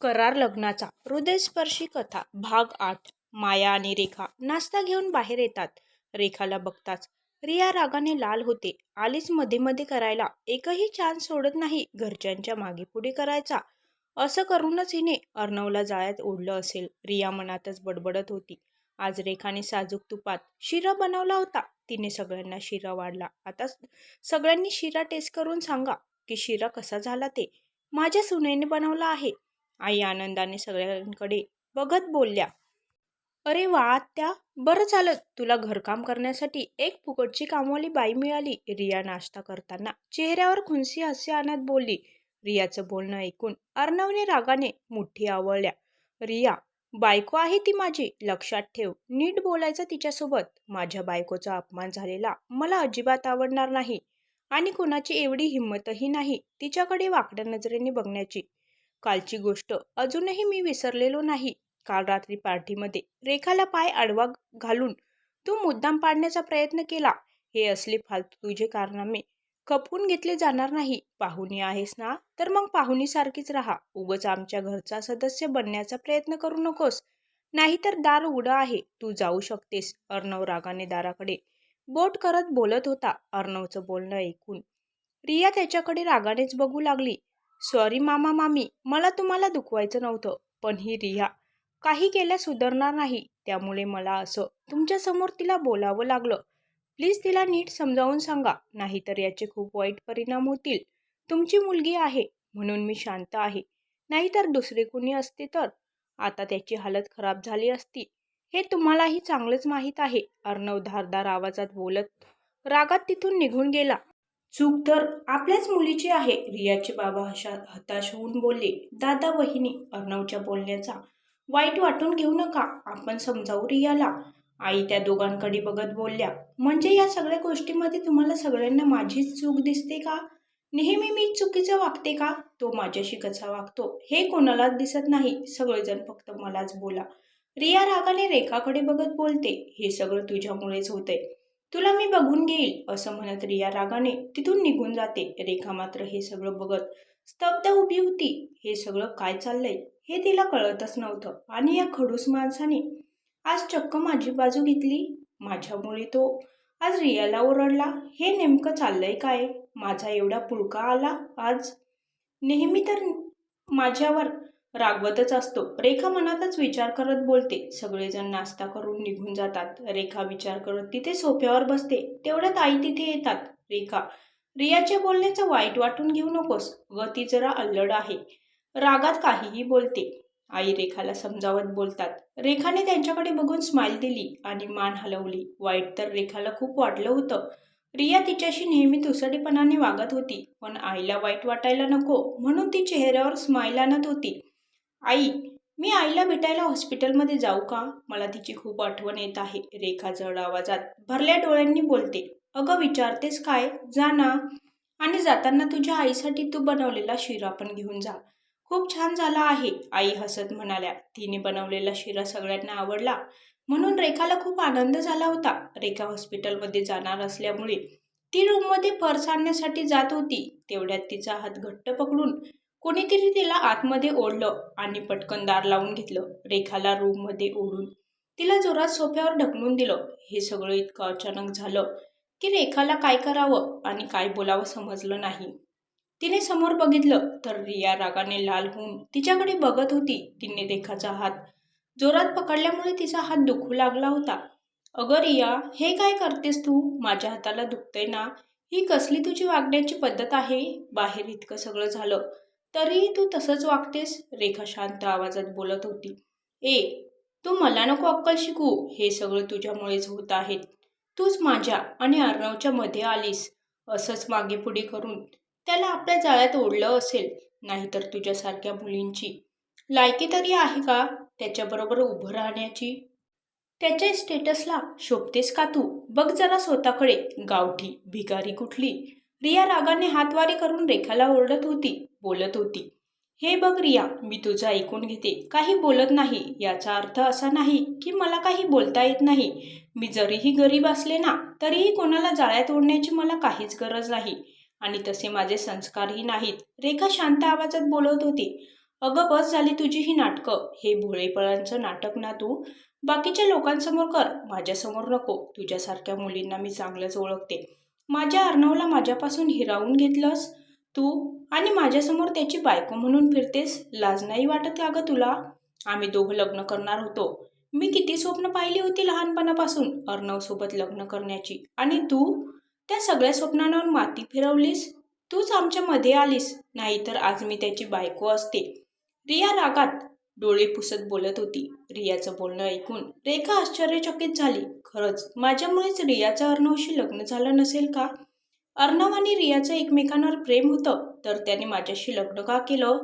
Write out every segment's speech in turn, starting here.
करार लग्नाचा. हृदयस्पर्शी कथा. भाग आठ. माया आणि रेखा नाश्ता घेऊन बाहेर येतात. रेखाला बघताच रिया रागाने लाल होते. आलीच मध्ये मध्ये करायला. एकही चान्स सोडत नाही घरच्यांच्या मागे पुढे करायचा. असं करूनच हिने अर्णवला जाळ्यात ओढलं असेल. रिया मनातच बडबडत होती. आज रेखाने साजूक तुपात शिरा बनवला होता. तिने सगळ्यांना शिरा वाढला. आता सगळ्यांनी शिरा टेस्ट करून सांगा की शिरा कसा झाला ते? माझ्या सुनेने बनवला आहे. आई आनंदाने सगळ्यांकडे बघत बोलल्या अरे वा त्या बरं झालं. तुला घरकाम करण्यासाठी एक फुकटची कामवाली बाई मिळाली. रिया नाश्ता करताना चेहऱ्यावर खुनसी हास्य आणत बोलली. रियाचं बोलणं ऐकून अर्णवने रागाने मुठ्ठी आवळल्या. रिया बायको आहे ती माझी. लक्षात ठेव. नीट बोलायचं तिच्यासोबत. माझ्या बायकोचा अपमान झालेला मला अजिबात आवडणार नाही आणि कुणाची एवढी हिंमतही नाही तिच्याकडे वाकड्या नजरेने बघण्याची. कालची गोष्ट अजूनही मी विसरलेलो नाही. काल रात्री पार्टीमध्ये रेखाला पाय आडवा घालून तू मुद्दाम पाडण्याचा प्रयत्न केला. हे असले फालतू तुझे कारनामे खपवून घेतले जाणार नाही. पाहुणी आहेस ना? तर मग पाहुणीसारखीच राहा. उगच आमच्या घरचा सदस्य बनण्याचा प्रयत्न करू नकोस. नाहीतर दार उघडं आहे. तू जाऊ शकतेस. अर्णव रागाने दाराकडे बोट करत बोलत होता. अर्णवचं बोलणं ऐकून रिया त्याच्याकडे रागानेच बघू लागली. सॉरी मामा मामी. मला तुम्हाला दुखवायचं नव्हतं पण ही रिया. काही केल्या सुधारणार नाही त्यामुळे मला असं तुमच्यासमोर तिला बोलावं लागलं. प्लीज तिला नीट समजावून सांगा नाहीतर याचे खूप वाईट परिणाम होतील. तुमची मुलगी आहे म्हणून मी शांत आहे. नाहीतर दुसरे कुणी असते तर? आता त्याची हालत खराब झाली असती. हे तुम्हालाही चांगलंच माहीत आहे अर्णव धारदार आवाजात बोलत रागात तिथून निघून गेला. चूक तर आपल्याच मुलीची आहे रियाचे बाबा हशा हताश होऊन बोलले दादा वहिनी अर्णवच्या बोलण्याचा वाईट वाटून घेऊ नका आपण समजावू रियाला. आई त्या दोघांकडे बघत बोलल्या म्हणजे या सगळ्या गोष्टीमध्ये तुम्हाला सगळ्यांना माझीच चूक दिसते का? नेहमी मी चुकीचं वागते का? तो माझ्याशी कसा वागतो? हे कोणालाच दिसत नाही सगळेजण फक्त मलाच बोला. रिया रागाने रेखाकडे बघत बोलते हे सगळं तुझ्यामुळेच होतंय. तुला मी बघून घेईल असं म्हणत रिया रागाने तिथून निघून जाते. रेखा मात्र हे सगळं बघत स्तब्ध उभी होती. हे सगळं काय चाललंय हे तिला कळतच नव्हतं. आणि या खडूस माणसाने आज चक्क माझी बाजू घेतली? माझ्यामुळे तो आज रियाला ओरडला. हे नेमकं चाललंय काय? माझा एवढा पुळका आला आज? नेहमी तर माझ्यावर रागवतच असतो. रेखा मनातच विचार करत बोलते. सगळेजण नाश्ता करून निघून जातात. रेखा विचार करत तिथे सोफ्यावर बसते. तेवढ्यात आई तिथे येतात. रेखा रियाच्या बोलण्याचं वाईट वाटून घेऊ नकोस. व ती जरा अल्लड आहे. रागात काहीही बोलते. आई रेखाला समजावत बोलतात. रेखाने त्यांच्याकडे बघून स्माईल दिली आणि मान हलवली. वाईट तर रेखाला खूप वाटलं होतं. रिया तिच्याशी नेहमी तुसडीपणाने वागत होती. पण आईला वाईट वाटायला नको. म्हणून ती चेहऱ्यावर स्माईल आणत होती. आई मी आईला भेटायला हॉस्पिटलमध्ये जाऊ का? मला तिची खूप आठवण येत आहे. रेखा जड आवाजात भरल्या डोळ्यांनी बोलते. अगं विचारतेस काय? जा ना. आणि जाताना तुझ्या आईसाठी तू बनवलेला शिरा पण घेऊन जा. खूप छान झाला आहे आई हसत म्हणाल्या. तिने बनवलेला शिरा सगळ्यांना आवडला. म्हणून रेखाला खूप आनंद झाला होता. रेखा हॉस्पिटलमध्ये जाणार असल्यामुळे ती रूममध्ये पर्स आणण्यासाठी जात होती. तेवढ्यात तिचा हात घट्ट पकडून कोणीतरी तिला आतमध्ये ओढलं आणि पटकन दार लावून घेतलं रेखाला रूममध्ये ओढून. तिला जोरात सोफ्यावर ढकलून दिलं. हे सगळं इतकं अचानक झालं की रेखाला काय करावं आणि काय बोलावं समजलं नाही. तिने समोर बघितलं तर रिया रागाने लाल होऊन तिच्याकडे बघत होती. तिने रेखाचा हात जोरात पकडल्यामुळे तिचा हात दुखू लागला होता. अगं रिया हे काय करतेस तू? माझ्या हाताला दुखतंय ना? ही कसली तुझी वागण्याची पद्धत आहे? बाहेर इतकं सगळं झालं. तरीही तू तसंच वागतेस? रेखा शांत आवाजात बोलत होती. ए तू मला नको अक्कल शिकू. हे सगळं तुझ्यामुळेच होत आहेत. तूच माझ्या आणि अर्णवच्या मध्ये आलीस. असंच मागे पुढे करून त्याला आपल्या जाळ्यात ओढलं असेल नाहीतर तुझ्यासारख्या मुलींची. लायकी तरी आहे का? त्याच्याबरोबर उभं राहण्याची? त्याच्या स्टेटसला शोभतेस का तू? बघ जरा स्वतःकडे. गावठी भिकारी कुठली? रिया रागाने हातवारे करून रेखाला ओरडत होती बोलत होती हे बघ रिया मी तुझं ऐकून घेते. काही बोलत नाही याचा अर्थ असा नाही की मला काही बोलता येत नाही. मी जरीही गरीब असले ना तरीही कोणाला जाळ्यात ओढण्याची मला काहीच गरज नाही. आणि तसे माझे संस्कारही नाहीत. रेखा शांत आवाजात बोलत होती अगं बस झाली तुझी ही नाटकं. हे भोळेपळांचं नाटक ना तू. बाकीच्या लोकांसमोर कर. माझ्यासमोर नको. तुझ्यासारख्या मुलींना मी चांगलंच ओळखते. माझ्या अर्णवला माझ्यापासून हिरावून घेतलंस? तू आणि माझ्यासमोर त्याची बायको म्हणून फिरतेस? लाज नाही वाटत का गं तुला? आम्ही दोघं लग्न करणार होतो. मी किती स्वप्न पाहिली होती लहानपणापासून अर्णवसोबत लग्न करण्याची. आणि तू? त्या सगळ्या स्वप्नांवर माती फिरवलीस? तूच आमच्या मध्ये आलीस. नाहीतर आज मी त्याची बायको असते. रिया रागात डोळे पुसत बोलत होती. रियाचं बोलणं ऐकून रेखा आश्चर्यचकित झाली. खरंच माझ्यामुळेच रियाचं अर्णवशी लग्न झालं नसेल का? अर्णव आणि रियाचं एकमेकांवर प्रेम होतं तर त्याने माझ्याशी लग्न का केलं?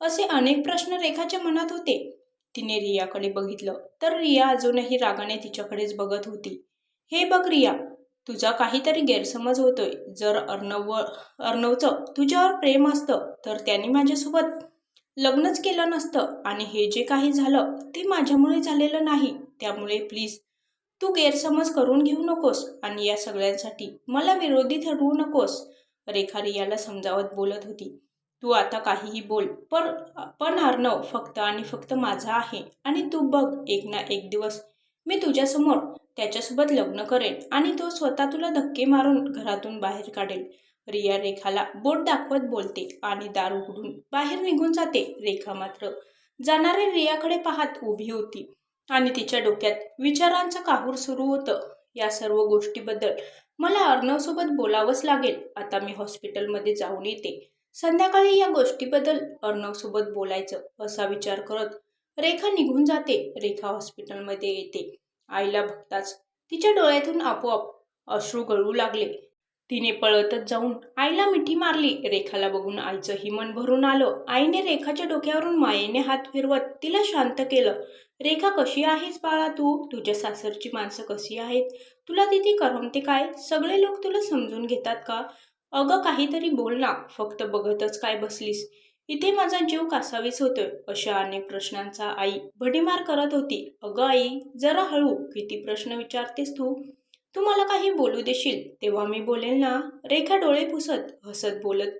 असे अनेक प्रश्न रेखाच्या मनात होते. तिने रियाकडे बघितलं तर रिया अजूनही रागाने तिच्याकडेच बघत होती. हे बघ रिया तुझा काहीतरी गैरसमज होतोय. जर अर्णव अर्णवचं तुझ्यावर प्रेम असतं तर त्याने माझ्यासोबत लग्नच केलं नसतं आणि हे जे काही झालं ते माझ्यामुळे झालेलं नाही. त्यामुळे प्लीज तू गैरसमज करून घेऊ नकोस आणि या सगळ्यांसाठी मला विरोधी ठरवू नकोस रेखा रियाला समजावत बोलत होती. तू आता काहीही बोल पण पण अर्णव फक्त आणि फक्त माझा आहे आणि तू बघ एक ना एक दिवस मी तुझ्यासमोर त्याच्यासोबत लग्न करेन आणि तो स्वतः तुला धक्के मारून घरातून बाहेर काढेल. रिया रेखाला बोट दाखवत बोलते आणि दार उघडून बाहेर निघून जाते. रेखा मात्र जाणाऱ्या रियाकडे पाहत उभी होती आणि तिच्या डोक्यात विचारांचं काहूर सुरू होतं. या सर्व गोष्टीबद्दल मला अर्णवसोबत बोलावंच लागेल. आता मी हॉस्पिटलमध्ये जाऊन येते. संध्याकाळी या गोष्टीबद्दल अर्णवसोबत बोलायचं असा विचार करत रेखा निघून जाते. रेखा हॉस्पिटलमध्ये येते. आईला बघताच तिच्या डोळ्यातून आपोआप अश्रू गळू लागले. तिने पळतच जाऊन आईला मिठी मारली. रेखाला बघून आईचंही मन भरून आलं. आईने रेखाच्या डोक्यावरून मायेने हात फिरवत तिला शांत केलं. रेखा कशी आहेस बाळा तू? तुझ्या सासरची माणसं कशी आहेत? तुला तिथे करमते काय? सगळे लोक तुला समजून घेतात का? अगं काहीतरी बोल ना. फक्त बघतच काय बसलीस. इथे माझा जीव कासावीस होतोय. अशा अनेक प्रश्नांचा आई भडीमार करत होती. अगं आई जरा हळू. किती प्रश्न विचारतेस तू? तू मला काही बोलू देशील? तेव्हा मी बोलेल ना. रेखा डोळे पुसत हसत बोलत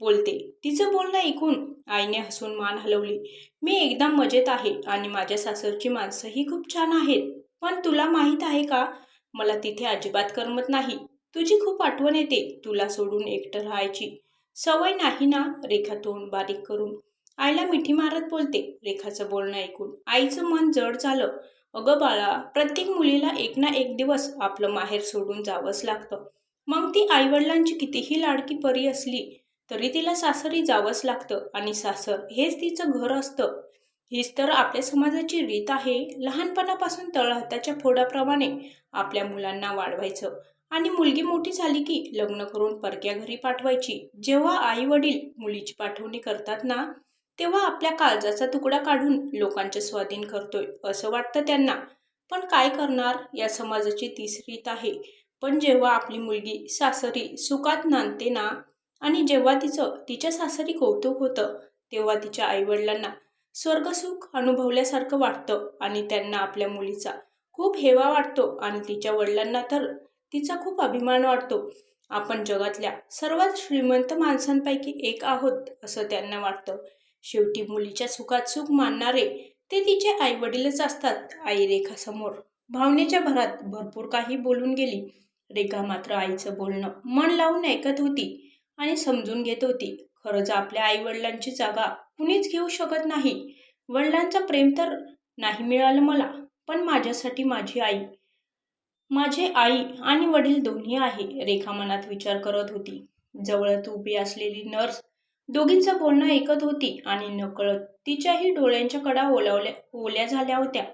बोलते. तिचं बोलणं ऐकून. आईने हसून मान हलवली. मी एकदम मजेत आहे आणि माझ्या सासरची माणसंही खूप छान आहेत. पण तुला माहीत आहे का? मला तिथे अजिबात करमत नाही. तुझी खूप आठवण येते तुला सोडून एकटं राहायची. सवय नाही ना रेखा तोंड बारीक करून. आईला मिठी मारत बोलते. रेखाचं बोलणं ऐकून आईचं मन जड झालं. अगं बाळा प्रत्येक मुलीला एक ना एक दिवस आपलं माहेर सोडून जावंच लागतं. मग ती आईवडिलांची कितीही लाडकी परी असली तरी तिला सासरी जावंच लागतं आणि सासर हेच तिचं घर असतं. हीच तर आपल्या समाजाची रीत आहे. लहानपणापासून तळहाताच्या फोडाप्रमाणे आपल्या मुलांना वाढवायचं आणि मुलगी मोठी झाली की लग्न करून परक्या घरी पाठवायची. जेव्हा आई वडील मुलीची पाठवणी करतात ना तेव्हा आपल्या काळजाचा तुकडा काढून लोकांचे स्वाधीन करतोय असं वाटतं त्यांना. पण काय करणार? या समाजाची तिसरीत आहे. पण जेव्हा आपली मुलगी सासरी सुखात नांदते ना आणि जेव्हा तिचं तिच्या सासरी कौतुक होतं तेव्हा तिच्या आईवडिलांना स्वर्गसुख अनुभवल्यासारखं वाटतं आणि त्यांना आपल्या मुलीचा खूप हेवा वाटतो आणि तिच्या वडिलांना तर तिचा खूप अभिमान वाटतो. आपण जगातल्या सर्वात श्रीमंत माणसांपैकी एक आहोत असं त्यांना वाटतं. शेवटी मुलीच्या सुखात सुख मानणारे ते तिचे आई वडीलच असतात आई रेखासमोर भावनेच्या भरात भरपूर काही बोलून गेली. रेखा मात्र आईचं बोलणं मन लावून ऐकत होती आणि समजून घेत होती. खरंच आपल्या आई वडिलांची जागा कुणीच घेऊ शकत नाही. वडिलांचं प्रेम तर नाही मिळालं मला पण माझ्यासाठी माझी आई माझे आई आणि वडील दोन्ही आहे रेखा मनात विचार करत होती. जवळच उभी असलेली नर्स दोघींचं बोलणं ऐकत होती आणि नकळत तिच्याही डोळ्यांच्या कडा ओलावल्या ओल्या झाल्या होत्या.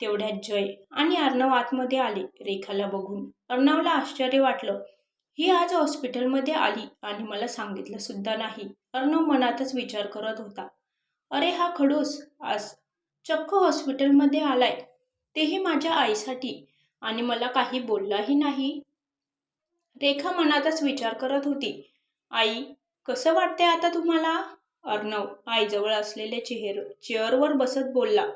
तेवढ्यात जय आणि अर्णव आतमध्ये आले रेखाला बघून. अर्णवला आश्चर्य वाटलं. ही आज हॉस्पिटलमध्ये आली आणि मला सांगितलं सुद्धा नाही अर्णव मनातच विचार करत होता. अरे हा खडूस आज चक्क हॉस्पिटलमध्ये आलाय. तेही माझ्या आईसाठी आणि मला काही बोललाही नाही. रेखा मनातच विचार करत होती. आई कसं वाटते आता तुम्हाला? अर्णव आईजवळ असलेल्या चेहर चेअरवर बसत बोलला.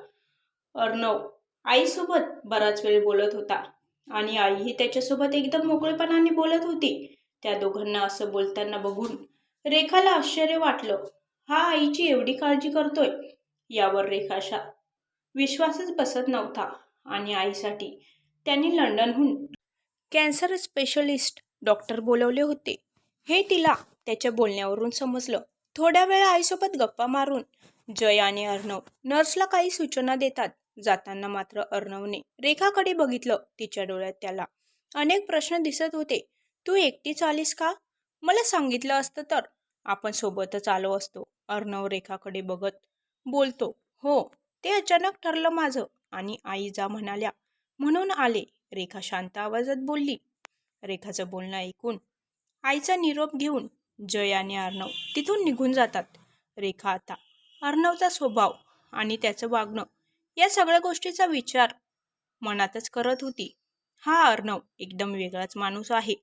अर्णव आईसोबत बराच वेळ बोलत होता आणि आईही त्याच्यासोबत एकदम मोकळेपणाने बोलत होती. त्या दोघांना असं बोलताना बघून रेखाला आश्चर्य वाटलं. हा आईची एवढी काळजी करतोय? यावर रेखाशा विश्वासच बसत नव्हता आणि आईसाठी त्यांनी लंडनहून कॅन्सर स्पेशलिस्ट डॉक्टर बोलवले होते. हे तिला त्याच्या बोलण्यावरून समजलं. थोड्या वेळा आईसोबत गप्पा मारून जय आणि अर्णव. नर्सला काही सूचना देतात. जाताना मात्र अर्णवने रेखाकडे बघितलं तिच्या डोळ्यात त्याला. अनेक प्रश्न दिसत होते. तू एकटीच आलीस का? मला सांगितलं असतं तर. आपण सोबतच आलो असतो अर्णव रेखाकडे बघत बोलतो. हो ते अचानक ठरलं माझं आणि आई जा म्हणाल्या. म्हणून आले. रेखा शांत आवाजात बोलली. रेखाचं बोलणं ऐकून आईचा निरोप घेऊन जय आणि अर्णव तिथून निघून जातात. रेखा आता अर्णवचा स्वभाव आणि त्याचं वागणं या सगळ्या गोष्टीचा विचार मनातच करत होती. हा अर्णव एकदम वेगळाच माणूस आहे.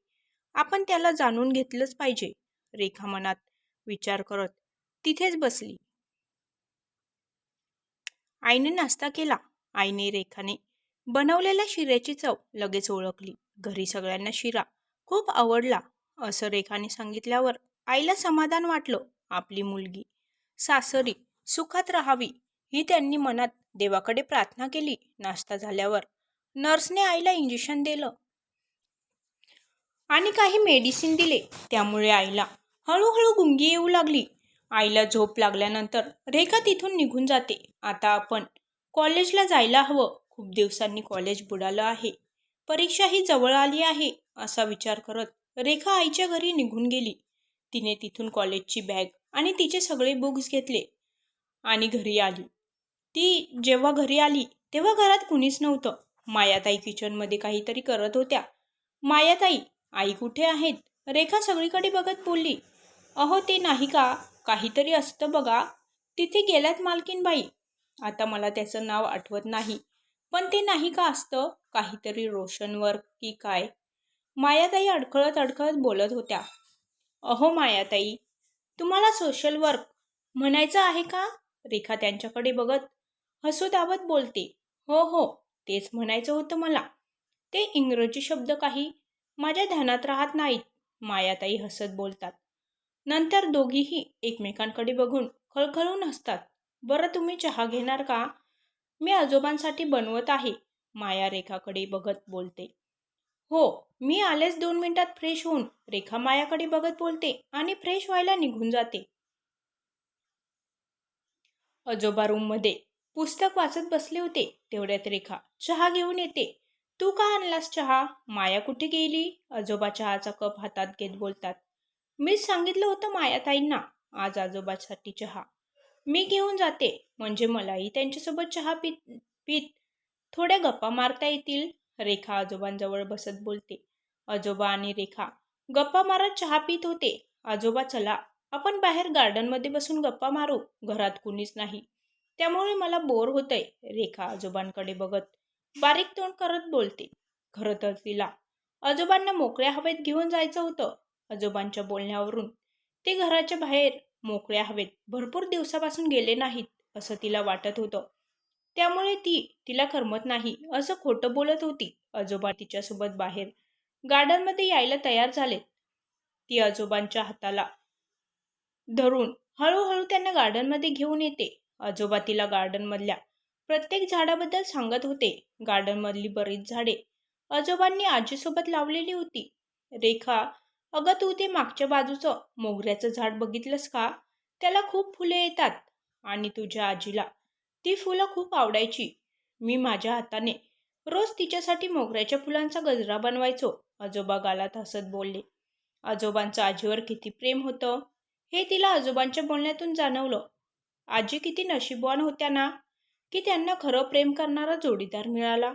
आपण त्याला जाणून घेतलंच पाहिजे. रेखा मनात विचार करत तिथेच बसली. आईने नाश्ता केला. आईने रेखाने बनवलेल्या शिऱ्याची चव लगेच ओळखली. घरी सगळ्यांना शिरा खूप आवडला. असं रेखाने सांगितल्यावर आईला समाधान वाटलं. आपली मुलगी सासरी सुखात राहावी ही त्यांनी मनात देवाकडे प्रार्थना केली. नाश्ता झाल्यावर नर्सने आईला इंजेक्शन दिलं आणि काही मेडिसिन दिले. त्यामुळे आईला हळूहळू गुंगी येऊ लागली. आईला झोप लागल्यानंतर रेखा तिथून निघून जाते. आता आपण कॉलेजला जायला हवं. खूप दिवसांनी कॉलेज बुडालं आहे. परीक्षा ही जवळ आली आहे असा विचार करत रेखा आईच्या घरी निघून गेली. तिने तिथून कॉलेजची बॅग आणि तिचे सगळे बुक्स घेतले आणि घरी आली. ती जेव्हा घरी आली तेव्हा घरात कुणीच नव्हतं. मायाताई किचनमध्ये काहीतरी करत होत्या. मायाताई आई कुठे आहेत? रेखा सगळीकडे बघत बोलली. अहो ते नाही का? काहीतरी असतं बघा. तिथे गेल्यात मालकीनबाई. आता मला त्याचं नाव आठवत नाही. पण ते नाही का असतं? काहीतरी रोशनवर की काय? मायाताई अडखळत अडखळत बोलत होत्या. अहो मायाताई तुम्हाला सोशल वर्क म्हणायचं आहे का? रेखा त्यांच्याकडे बघत हसू दावत बोलते. हो हो तेच म्हणायचं होतं मला. ते इंग्रजी शब्द काही माझ्या ध्यानात राहत नाहीत मायाताई हसत बोलतात. नंतर दोघीही एकमेकांकडे बघून खळखळून हसतात. बरं तुम्ही चहा घेणार का? मी आजोबांसाठी बनवत आहे माया रेखाकडे बघत बोलते. हो मी आलेच दोन मिनिटात फ्रेश होऊन रेखा मायाकडे बघत बोलते आणि फ्रेश व्हायला निघून जाते. आजोबा रूममध्ये पुस्तक वाचत बसले होते तेवढ्यात रेखा चहा घेऊन येते. तू का आणलास चहा? माया कुठे गेली? आजोबा चहाचा कप हातात घेत बोलतात. मीच सांगितलं होतं मायाताईंना आज आजोबासाठी चहा. मी घेऊन जाते म्हणजे मलाही त्यांच्यासोबत चहा पीत पीत थोड्या गप्पा मारता येतील. रेखा आजोबांजवळ बसत बोलते. आजोबा आणि रेखा गप्पा मारत चहा पित होते. आजोबा चला आपण बाहेर गार्डनमध्ये बसून गप्पा मारू. घरात कुणीच नाही. त्यामुळे मला बोर होतंय रेखा आजोबांकडे बघत. बारीक तोंड करत बोलते. खरं तर तिला आजोबांना मोकळ्या हवेत घेऊन जायचं होतं. आजोबांच्या बोलण्यावरून ते घराच्या बाहेर मोकळ्या हवेत भरपूर दिवसापासून गेले नाहीत असं तिला वाटत होतं. त्यामुळे ती तिला करमत नाही असं खोटं बोलत होती आजोबा तिच्यासोबत बाहेर. गार्डनमध्ये यायला तयार झाले. ती आजोबांच्या हाताला धरून हळूहळू त्यांना गार्डनमध्ये घेऊन येते. आजोबा तिला गार्डनमधल्या प्रत्येक झाडाबद्दल सांगत होते. गार्डनमधली बरीच झाडे आजोबांनी आजीसोबत लावलेली होती. रेखा अगं तू ते मागच्या बाजूचं मोगऱ्याचं झाड बघितलंस का? त्याला खूप फुले येतात. आणि तुझ्या आजीला ती फुलं खूप आवडायची. मी माझ्या हाताने रोज तिच्यासाठी मोगऱ्याच्या फुलांचा गजरा बनवायचो. आजोबा गालात हसत बोलले. आजोबांचं आजीवर किती प्रेम होतं. हे तिला आजोबांच्या बोलण्यातून जाणवलं. आजी किती नशीबवान होत्या ना? की त्यांना खरं प्रेम करणारा जोडीदार मिळाला?